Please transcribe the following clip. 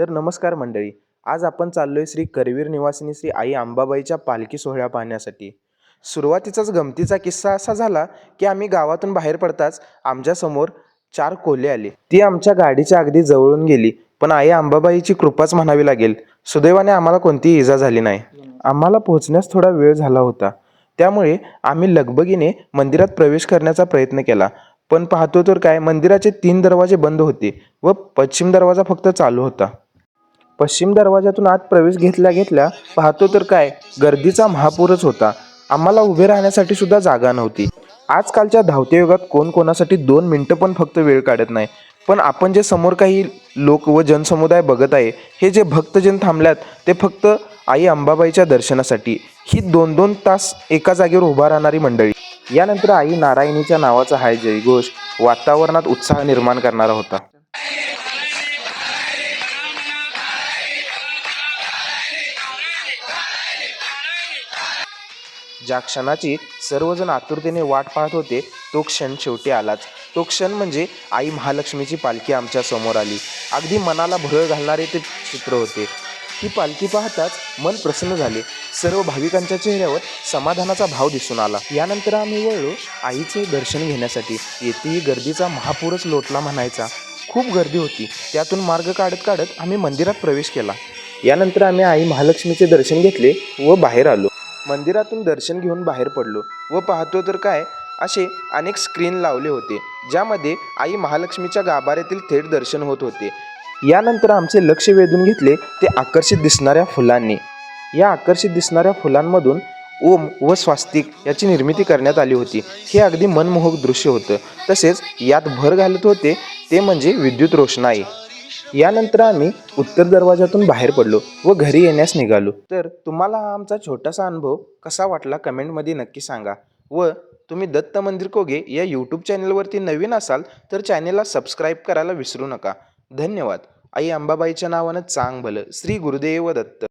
तर नमस्कार मंडळी आज आपण चाललोय श्री करवीर निवासिनी श्री आई अंबाबाईच्या पालखी सोहळ्या पाहण्यासाठी. सुरुवातीचाच गमतीचा किस्सा असा झाला की आम्ही गावातून बाहेर पडताच आमच्यासमोर चार कोल्हे आले. ती आमच्या गाडीच्या अगदी जवळून गेली पण आई अंबाबाईची कृपाच म्हणावी लागेल. सुदैवाने आम्हाला कोणतीही इजा झाली नाही. आम्हाला पोहोचण्यास थोडा वेळ झाला होता. त्यामुळे आम्ही लगबगीने मंदिरात प्रवेश करण्याचा प्रयत्न केला. पण पाहतो तर काय मंदिराचे तीन दरवाजे बंद होते व पश्चिम दरवाजा फक्त चालू होता. पश्चिम दरवाजातून आत प्रवेश घेतल्या घेतल्या पाहतो तर काय गर्दीचा महापूरच होता. आम्हाला उभे राहण्यासाठी सुद्धा जागा नव्हती. आजकालच्या धावत्या युगात कोण कोणासाठी दोन मिनटं पण फक्त वेळ काढत नाही. पण आपण जे समोर काही लोक व जनसमुदाय बघत आहे हे जे भक्तजन थांबल्यात ते फक्त आई अंबाबाईच्या दर्शनासाठी. ही दोन दोन तास एका जागेवर उभा राहणारी मंडळी. यानंतर आई नारायणीच्या नावाचा हाय जयघोष वातावरणात उत्साह निर्माण करणारा होता. ज्या क्षणाची सर्वजण आतुरतेने वाट पाहत होते तो क्षण शेवटी आलाच. तो क्षण म्हणजे आई महालक्ष्मीची पालखी आमच्यासमोर आली. अगदी मनाला भरळ घालणारे ते चित्र होते. ही पालखी पाहताच मन प्रसन्न झाले. सर्व भाविकांच्या चेहऱ्यावर समाधानाचा भाव दिसून आला. यानंतर आम्ही वळलो आईचे दर्शन घेण्यासाठी. येथेही गर्दीचा महापूरच लोटला म्हणायचा. खूप गर्दी होती. त्यातून मार्ग काढत काढत आम्ही मंदिरात प्रवेश केला. यानंतर आम्ही आई महालक्ष्मीचे दर्शन घेतले व बाहेर आलो. मंदिरातून दर्शन घेऊन बाहेर पडलो व पाहतो तर काय असे अनेक स्क्रीन लावले होते ज्यामध्ये आई महालक्ष्मीच्या गाभाऱ्यातील थेट दर्शन होत होते. यानंतर आमचे लक्ष वेधून घेतले ते आकर्षित दिसणाऱ्या फुलांनी. या आकर्षित दिसणाऱ्या फुलांमधून ओम व स्वास्तिक याची निर्मिती करण्यात आली होती. हे अगदी मनमोहक दृश्य होतं. तसेच यात भर घालत होते ते म्हणजे विद्युत रोषणाई. यानंतर आम्ही उत्तर दरवाजातून बाहेर पडलो व घरी येण्यास निघालो. तर तुम्हाला हा आमचा छोटासा अनुभव कसा वाटला कमेंटमध्ये नक्की सांगा व तुम्ही दत्त मंदिर कोगे या यूट्यूब चॅनलवरती नवीन असाल तर चॅनेलला सबस्क्राईब करायला विसरू नका. धन्यवाद. आई अंबाबाईच्या नावानं चांग भलं श्री गुरुदेव दत्त.